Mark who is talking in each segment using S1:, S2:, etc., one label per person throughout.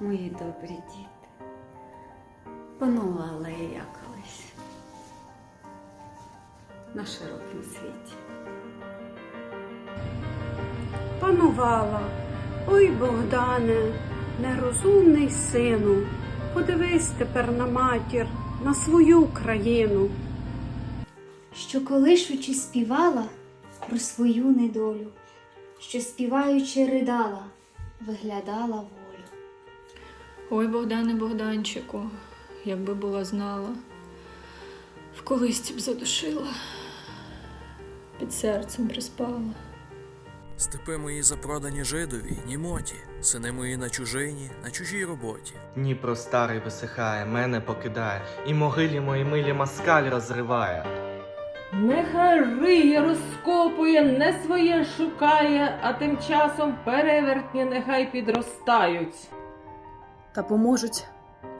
S1: мої добрі діти. Панувала я колись на широкім світі.
S2: панувала. Ой, Богдане, нерозумний сину, подивись тепер на матір, на свою країну.
S3: що колишучи співала про свою недолю, що співаючи ридала, виглядала волю.
S4: Ой, Богдане Богданчику, якби була знала, в колисці б задушила, під серцем приспала.
S5: Степи мої запродані жидові, німоті, сини мої на чужині, на чужій роботі.
S6: Дніпро старий висихає, мене покидає, і могилі мої милі москаль розриває.
S7: Нехай риє, розкопує, не своє шукає, а тим часом перевертні нехай підростають.
S8: Та поможуть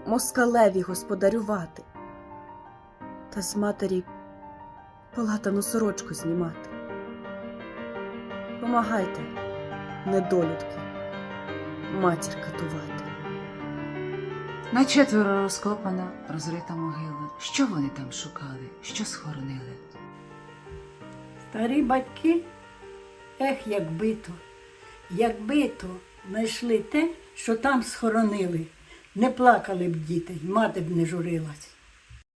S8: москалеві господарювати, та з матері полатану сорочку знімати. Помагайте, недолюдки, матір катувати.
S9: На четверо розкопана розрита могила. Що вони там шукали? Що схоронили?
S2: Старі батьки, ех, якби то, якби то знайшли те, що там схоронили, не плакали б діти, мати б не журилась.